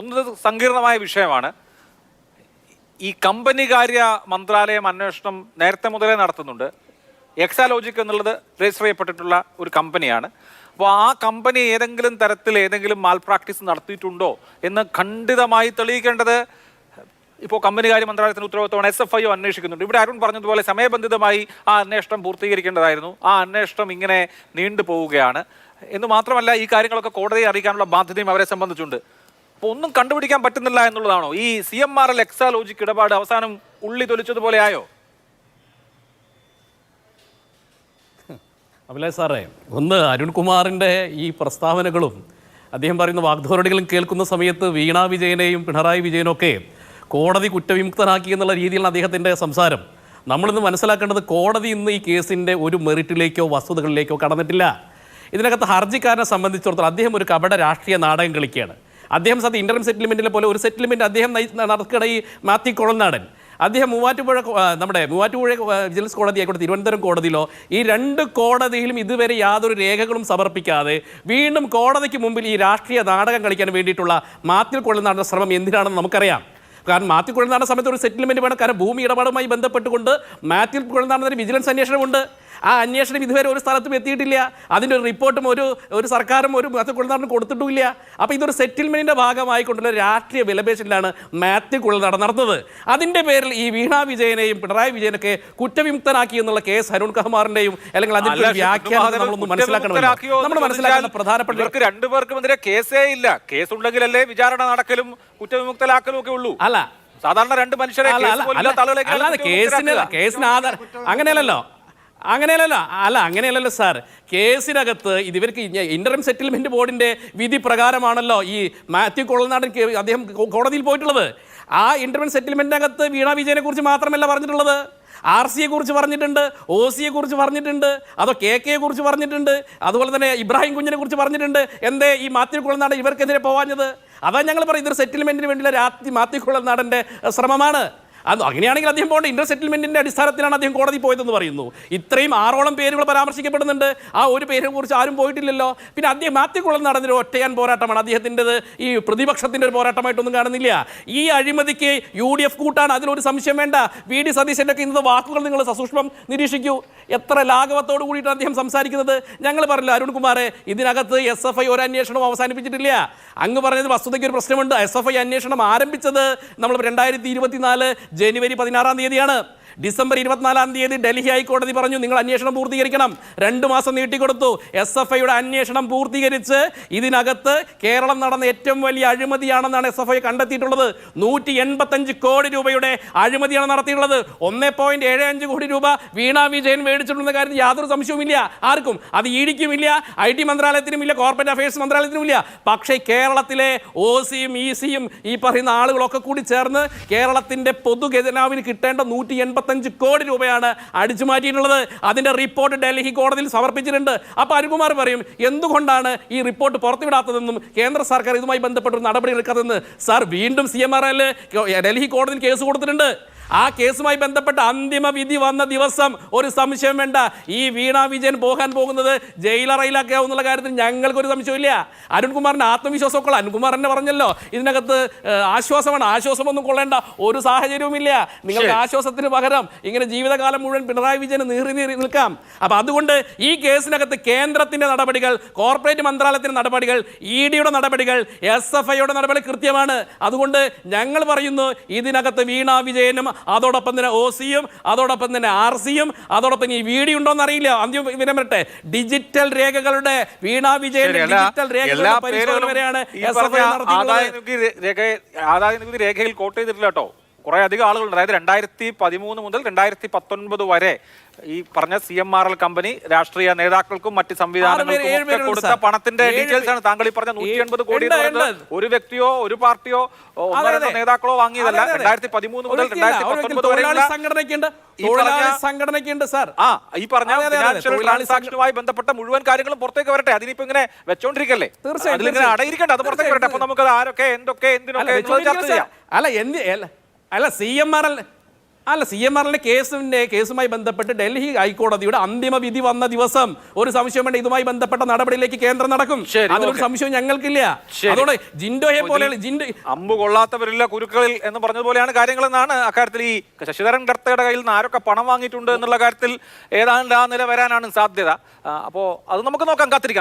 ഒന്ന് സങ്കീർണമായ വിഷയമാണ്. ഈ കമ്പനി കാര്യ മന്ത്രാലയം അന്വേഷണം നേരത്തെ മുതലേ നടത്തുന്നുണ്ട്. എക്സാലോജിക് എന്നുള്ളത് രജിസ്റ്റർ ചെയ്യപ്പെട്ടിട്ടുള്ള ഒരു കമ്പനിയാണ്. അപ്പോൾ ആ കമ്പനി ഏതെങ്കിലും തരത്തിൽ ഏതെങ്കിലും മാൽ പ്രാക്ടീസ് നടത്തിയിട്ടുണ്ടോ എന്ന് ഖണ്ഡിതമായി തെളിയിക്കേണ്ടത് ഇപ്പോൾ കമ്പനി കാര്യ മന്ത്രാലയത്തിന് ഉത്തരവാദിത്തമാണ്. എസ് എഫ് ഐ അന്വേഷിക്കുന്നുണ്ട്. ഇവിടെ അരുൺ പറഞ്ഞതുപോലെ സമയബന്ധിതമായി ആ അന്വേഷണം പൂർത്തീകരിക്കേണ്ടതായിരുന്നു. ആ അന്വേഷണം ഇങ്ങനെ നീണ്ടു പോവുകയാണ് എന്ന് മാത്രമല്ല ഈ കാര്യങ്ങളൊക്കെ കോടതിയെ അറിയിക്കാനുള്ള ബാധ്യതയും അവരെ സംബന്ധിച്ചുണ്ട്. അപ്പോൾ ഒന്നും കണ്ടുപിടിക്കാൻ പറ്റുന്നില്ല എന്നുള്ളതാണോ? ഈ C M R L Exalogic ഇടപാട് അവസാനം ഉള്ളി തൊലിച്ചതുപോലെ ആയോ? അഭിലാഷ് സാറേ ഒന്ന് അരുൺകുമാറിന്റെ ഈ പ്രസ്താവനകളും അദ്ദേഹം പറയുന്ന വാഗ്ധോരണികളും കേൾക്കുന്ന സമയത്ത് വീണ വിജയനെയും പിണറായി വിജയനൊക്കെ കോടതി കുറ്റവിമുക്തനാക്കി എന്നുള്ള രീതിയിലാണ് അദ്ദേഹത്തിന്റെ സംസാരം. നമ്മളിന്ന് മനസ്സിലാക്കേണ്ടത് കോടതി ഇന്ന് ഈ കേസിന്റെ ഒരു മെറിറ്റിലേക്കോ വസ്തുതകളിലേക്കോ കടന്നിട്ടില്ല. ഇതിനകത്ത് ഹർജിക്കാരനെ സംബന്ധിച്ചിടത്തോളം അദ്ദേഹം ഒരു കപട രാഷ്ട്രീയ നാടകം കളിക്കുകയാണ്. അദ്ദേഹം സത്യം ഇന്റർം സെറ്റിൽമെന്റിലെ പോലെ ഒരു സെറ്റിൽമെന്റ് അദ്ദേഹം നടക്കട ഈ മാത്യു കൊളനാടൻ. അദ്ദേഹം മൂവാറ്റുപുഴ നമ്മുടെ മൂവാറ്റുപുഴ വിജിലൻസ് കോടതി ആയിക്കോട്ടെ തിരുവനന്തപുരം കോടതിയിലോ ഈ രണ്ട് കോടതിയിലും ഇതുവരെ യാതൊരു രേഖകളും സമർപ്പിക്കാതെ വീണ്ടും കോടതിക്ക് മുമ്പിൽ ഈ രാഷ്ട്രീയ നാടകം കളിക്കാൻ വേണ്ടിയിട്ടുള്ള മാത്യു കൊള്ളനാടന്റെ ശ്രമം എന്തിനാണെന്ന് നമുക്കറിയാം. കാരണം മാത്യു കുഴൽനാടൻ സമയത്ത് ഒരു സെറ്റിൽമെന്റ് വേണം. കാരണം ഭൂമി ഇടപാടുമായി ബന്ധപ്പെട്ടുകൊണ്ട് മാത്യു കുഴൽനാടൻ വിജിലൻസ് അന്വേഷണമുണ്ട്. ആ അന്വേഷണം ഇതുവരെ ഒരു സ്ഥലത്തും എത്തിയിട്ടില്ല. അതിന്റെ ഒരു റിപ്പോർട്ടും ഒരു ഒരു സർക്കാരും ഒരു മാത്യു കുളനാടനും കൊടുത്തിട്ടുമില്ല. അപ്പോൾ ഇതൊരു സെറ്റിൽമെന്റിന്റെ ഭാഗമായിക്കൊണ്ടുള്ള രാഷ്ട്രീയ വിലപേശലിലാണ് മാത്യു കുളനാടൻ നടന്നത്. അതിന്റെ പേരിൽ ഈ വീണ വിജയനെയും പിണറായി വിജയനൊക്കെ കുറ്റവിമുക്തനാക്കി എന്നുള്ള കേസ് അരുൺ കഹമാറിന്റെയും അല്ലെങ്കിൽ അതിന്റെ വ്യാഖ്യാനം നമ്മളൊന്നും മനസ്സിലാക്കണമല്ലോ നമ്മൾ മനസ്സിലാക്കുന്ന പ്രധാനപ്പെട്ട ഇവർക്ക് രണ്ടുപേർക്കും എതിരെ കേസേ ഇല്ല. കേസ് ഉണ്ടെങ്കിലല്ലേ വിചാരണ നടക്കലും കുറ്റവിമുക്തലാക്കലും ഒക്കെ ഉള്ളൂ. അല്ല. സാധാരണ രണ്ട് മനുഷ്യരെ കേസിന് അങ്ങനെയല്ലല്ലോ. അങ്ങനെയല്ലല്ലോ. അല്ല അങ്ങനെയല്ലല്ലോ സാർ. കേസിനകത്ത് ഇതിവർക്ക് ഇന്റർം സെറ്റിൽമെന്റ് ബോർഡിന്റെ വിധി പ്രകാരമാണല്ലോ ഈ മാത്യു കൊള്ളനാടൻ അദ്ദേഹം കോടതിയിൽ പോയിട്ടുള്ളത്. ആ ഇന്റർവൻ സെറ്റിൽമെന്റിനകത്ത് വീണ വിജയനെ കുറിച്ച് മാത്രമല്ല പറഞ്ഞിട്ടുള്ളത്. ആർ സിയെ കുറിച്ച് പറഞ്ഞിട്ടുണ്ട് ഒ സിയെ കുറിച്ച് പറഞ്ഞിട്ടുണ്ട് അതോ കെ കെയെ കുറിച്ച് പറഞ്ഞിട്ടുണ്ട് അതുപോലെ തന്നെ ഇബ്രാഹിം കുഞ്ഞിനെ കുറിച്ച് പറഞ്ഞിട്ടുണ്ട്. എന്തേ ഈ മാത്യു കുളനാട് ഇവർക്കെതിരെ പോവാഞ്ഞത്? അതാ ഞങ്ങൾ പറയും ഇതൊരു സെറ്റിൽമെന്റിന് വേണ്ടിയുള്ള രാത്രി മാത്യു കുളനാടന്റെ ശ്രമമാണ്. അത് അങ്ങനെയാണെങ്കിൽ അദ്ദേഹം പോകേണ്ട ഇന്റർ സെറ്റിൽമെന്റിന്റെ അടിസ്ഥാനത്തിലാണ് അദ്ദേഹം കോടതി പോയതെന്ന് പറയുന്നു. ഇത്രയും ആറോളം പേരുകൾ പരാമർശിക്കപ്പെടുന്നുണ്ട്. ആ ഒരു പേരിനെ കുറിച്ച് ആരും പോയിട്ടില്ലല്ലോ. പിന്നെ അദ്ദേഹം മാത്യക്കുളം നടന്നൊരു ഒറ്റയാൻ പോരാട്ടമാണ്. അദ്ദേഹത്തിന്റെത് ഈ പ്രതിപക്ഷത്തിന്റെ ഒരു പോരാട്ടമായിട്ടൊന്നും കാണുന്നില്ല. ഈ അഴിമതിക്ക് യു ഡി എഫ് കൂട്ടാണ്. അതിലൊരു സംശയം വേണ്ട. വി ഡി സതീശന്റെ ഒക്കെ ഇന്നത്തെ വാക്കുകൾ നിങ്ങൾ സസൂക്ഷ്മം നിരീക്ഷിക്കൂ. എത്ര ലാഘവത്തോടു കൂടിയിട്ടാണ് അദ്ദേഹം സംസാരിക്കുന്നത്. ഞങ്ങൾ പറഞ്ഞില്ല അരുൺകുമാറെ ഇതിനകത്ത് എസ് എഫ് ഐ ഒരു അന്വേഷണം അവസാനിപ്പിച്ചിട്ടില്ല. അങ്ങ് പറഞ്ഞത് വസ്തുതയ്ക്ക് ഒരു പ്രശ്നമുണ്ട്. എസ് എഫ് ഐ അന്വേഷണം ആരംഭിച്ചത് നമ്മൾ രണ്ടായിരത്തി ഇരുപത്തിനാല് ജനുവരി പതിനാറാം തീയതിയാണ്. ഡിസംബർ ഇരുപത്തിനാലാം തീയതി ഡൽഹി ഹൈക്കോടതി പറഞ്ഞു നിങ്ങൾ അന്വേഷണം പൂർത്തീകരിക്കണം. രണ്ട് മാസം നീട്ടിക്കൊടുത്തു എസ് എഫ് ഐയുടെ അന്വേഷണം പൂർത്തീകരിച്ച് ഇതിനകത്ത് കേരളം നടന്ന ഏറ്റവും വലിയ അഴിമതിയാണെന്നാണ് എസ് എഫ് ഐ കണ്ടെത്തിയിട്ടുള്ളത്. നൂറ്റി എൺപത്തഞ്ച് കോടി രൂപയുടെ അഴിമതിയാണ് നടത്തിയിട്ടുള്ളത്. ഒന്നേ പോയിന്റ് ഏഴ് അഞ്ച് കോടി രൂപ വീണ വിജയൻ മേടിച്ചിട്ടുണ്ടെന്ന കാര്യത്തിൽ യാതൊരു സംശയവുമില്ല. ആർക്കും. അത് ഇടിക്കുമില്ല ഐ ടി മന്ത്രാലയത്തിനുമില്ല കോർപ്പറേറ്റ് അഫയേഴ്സ് മന്ത്രാലയത്തിനുമില്ല. പക്ഷേ കേരളത്തിലെ ഒ സിയും ഇ സിയും ഈ പറയുന്ന ആളുകളൊക്കെ കൂടി ചേർന്ന് കേരളത്തിന്റെ പൊതുഖജനാവിന് കിട്ടേണ്ട നൂറ്റി എൺപത്തഞ്ച് കോടി രൂപയാണ് അടിച്ചു മാറ്റിയിട്ടുള്ളത്. അതിന്റെ റിപ്പോർട്ട് ഡൽഹി കോടതിയിൽ സമർപ്പിച്ചിട്ടുണ്ട്. അപ്പോൾ അരുകുമാർ പറയും എന്തുകൊണ്ടാണ് ഈ റിപ്പോർട്ട് പുറത്തുവിടാത്തതെന്നും കേന്ദ്ര സർക്കാർ ഇതുമായി ബന്ധപ്പെട്ട നടപടി എടുക്കാത്തതെന്ന് സാർ വീണ്ടും C M R L Delhi കോടതിയിൽ കേസ് കൊടുത്തിട്ടുണ്ട്. ആ കേസുമായി ബന്ധപ്പെട്ട അന്തിമ വിധി വന്ന ദിവസം ഒരു സംശയം വേണ്ട. ഈ വീണ വിജയൻ പോകാൻ പോകുന്നത് ജയിലറയിലാക്കാവും എന്നുള്ള കാര്യത്തിൽ ഞങ്ങൾക്കൊരു സംശയമില്ല അരുൺകുമാറിന്റെ ആത്മവിശ്വാസമൊക്കെ അരുൺകുമാർ തന്നെ പറഞ്ഞല്ലോ. ഇതിനകത്ത് ആശ്വാസമാണ്. ആശ്വാസമൊന്നും കൊള്ളേണ്ട ഒരു സാഹചര്യവുമില്ല. നിങ്ങൾക്ക് ആശ്വാസത്തിന് പകരം ഇങ്ങനെ ജീവിതകാലം മുഴുവൻ പിണറായി വിജയന് നീറി നീറി നിൽക്കാം. അപ്പം അതുകൊണ്ട് ഈ കേസിനകത്ത് കേന്ദ്രത്തിന്റെ നടപടികൾ കോർപ്പറേറ്റ് മന്ത്രാലയത്തിന്റെ നടപടികൾ ഇ ഡിയുടെ നടപടികൾ എസ് എഫ് ഐയുടെ നടപടി കൃത്യമാണ്. അതുകൊണ്ട് ഞങ്ങൾ പറയുന്നു ഇതിനകത്ത് വീണ വിജയനും അതോടൊപ്പം തന്നെ ഒ സിയും അതോടൊപ്പം തന്നെ ആർ സിയും അതോടൊപ്പം ഈ വീഡിയോ ഉണ്ടോന്ന് അറിയില്ല. അന്ത്യം വിവരം വരട്ടെ. ഡിജിറ്റൽ രേഖകളുടെ വീണാ വിജയന്റെ ഡിജിറ്റൽ രേഖകളുടെ എല്ലാ പരിശോധന പേരുകളും വരെയാണ് എസ് എഫ് ഐ നടത്തിയിട്ടുള്ളത്. രേഖ ആദായ രേഖയിൽ കോട്ട് ചെയ്തിട്ടില്ല കേട്ടോ. കുറെ അധികം ആളുകളുണ്ട്. അതായത് രണ്ടായിരത്തി പതിമൂന്ന് മുതൽ രണ്ടായിരത്തി പത്തൊൻപത് വരെ ഈ പറഞ്ഞ C M R L company രാഷ്ട്രീയ നേതാക്കൾക്കും മറ്റ് സംവിധാനങ്ങൾക്കും ഒക്കെ കൊടുത്ത പണത്തിന്റെ ഡീറ്റെയിൽസ് ആണ് താങ്കൾ ഈ പറഞ്ഞ നൂറ്റി എൺപത് കോടി. ഒരു വ്യക്തിയോ ഒരു പാർട്ടിയോ. നേതാക്കളോ വാങ്ങിയതല്ല. രണ്ടായിരത്തി പതിമൂന്ന് മുതൽ രണ്ടായിരത്തി പത്തൊൻപത് വരെയുള്ള സംഘടനയ്ക്കുണ്ട്. സാർ. ആ ഈ പറഞ്ഞ. ഫിനാൻഷ്യൽ ട്രാൻസാക്ഷനുമായി ബന്ധപ്പെട്ട മുഴുവൻ കാര്യങ്ങളും പുറത്തേക്ക് വരട്ടെ. അതിനിപ്പോ ഇങ്ങനെ വെച്ചോണ്ടിരിക്കല്ലേ? തീർച്ചയായും, അതിലിങ്ങനെ തീർച്ചയായും. അടയിരിക്കണ്ട. അത് പുറത്തേക്ക് വരട്ടെ. അപ്പൊ നമുക്ക് ആരൊക്കെ എന്തൊക്കെ എന്തിനൊക്കെ ചർച്ച ചെയ്യാം. അല്ല എന്ത് അല്ല സി എം ആർ എൽ അല്ല സി എം ആറിലെ കേസിന്റെ കേസുമായി ബന്ധപ്പെട്ട് ഡൽഹി ഹൈക്കോടതിയുടെ അന്തിമ വിധി വന്ന ദിവസം ഒരു സംശയം വേണ്ട ഇതുമായി ബന്ധപ്പെട്ട നടപടിയിലേക്ക് കേന്ദ്രം നടക്കും. അതിലൊരു സംശയം ഞങ്ങൾക്കില്ല. അതോടെ ജിൻഡോയെ പോലെ ജിൻഡോ അമ്പ് കൊള്ളാത്തവരില്ല കുരുക്കളിൽ എന്ന് പറഞ്ഞതുപോലെയാണ് കാര്യങ്ങളെന്നാണ് അക്കാര്യത്തിൽ ഈ ശശിധരൻ കർത്തയുടെ കയ്യിൽ നിന്ന് ആരൊക്കെ പണം വാങ്ങിയിട്ടുണ്ട് എന്നുള്ള കാര്യത്തിൽ ഏതാണ്ട് ആ നില വരാനാണ് സാധ്യത. അപ്പോൾ അപ്പോ അത് നമുക്ക് നോക്കാം കാത്തിരിക്കാം.